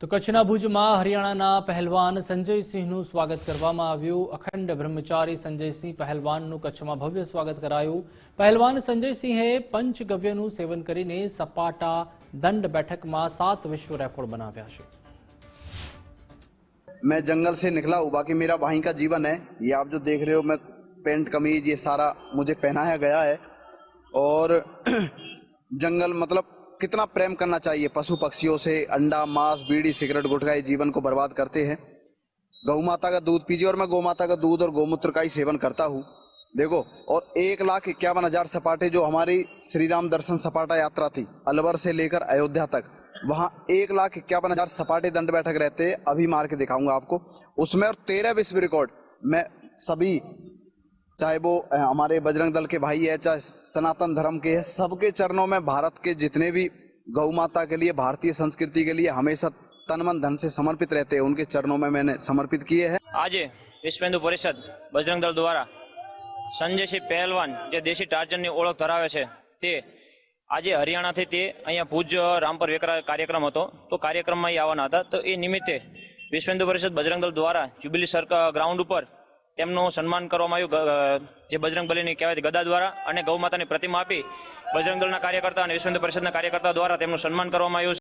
તો કચ્છના ભુજમાં હરિયાણાના પહેલવાન સંજયસિંહનું સ્વાગત કરવામાં આવ્યું અખંડ બ્રહ્મચારી સંજયસિંહ પહેલવાનનું કચ્છમાં ભવ્ય સ્વાગત કરાયું પહેલવાન સંજયસિંહે પંચગવ્યનું સેવન કરીને સપાટા દંડ બેઠકમાં સાત વિશ્વ રેકોર્ડ બનાવ્યા છે मैं जंगल से निकला हूँ बाकी मेरा वहीं का जीवन है ये आप जो देख रहे हो मैं पेंट कमीज ये सारा मुझे पहनाया गया है और जंगल मतलब कितना प्रेम करना चाहिए पशु पक्षियों से? अंडा, मांस, बीड़ी, सिगरेट, गुटखा जीवन को बर्बाद करते हैं। गौ माता का दूध पीजिए और मैं गौ माता का दूध और गौमूत्र का ही सेवन करता हूँ। देखो, और एक लाख इक्यावन हज़ार सपाटे जो हमारी श्री राम दर्शन सपाटा यात्रा थी, अलवर से लेकर अयोध्या तक, वहाँ एक लाख इक्यावन हज़ार सपाटे दंड बैठक रहते अभी मार के दिखाऊँगा आपको। उसमें और तेरह विश्व रिकॉर्ड, मैं सभी चाहे वो अ, हमारे बजरंग दल के भाई है चाहे सनातन धर्म के है सबके चरणों में भारत के जितने भी गौ माता के लिए भारतीय संस्कृति के लिए हमेशा तन मन धन से समर्पित रहते हैं उनके चरणों में मैंने समर्पित किए हैं આજે વિશ્વ હિન્દુ પરિષદ બજરંગ દળ દ્વારા સંજયસિંહ પહેલવાન જે દેશી ટાર્જનની ઓળખ ધરાવે છે તે આજે હરિયાણાથી તે અહીંયા ભુજ રામપર વેકરા કાર્યક્રમ હતો તો કાર્યક્રમમાં એ આવવાના હતા તો એ નિમિત્તે વિશ્વ હિન્દુ પરિષદ બજરંગ દળ દ્વારા જ્યુબિલી સર્ક ગ્રાઉન્ડ ઉપર તેમનું સન્માન કરવામાં આવ્યું. જે બજરંગ બલીની કહેવાય ગદા દ્વારા અને ગૌ માતાની પ્રતિમા આપી બજરંગ દળના કાર્યકર્તા અને વિશ્વ હિન્દુ પરિષદના કાર્યકર્તા દ્વારા તેમનું સન્માન કરવામાં આવ્યું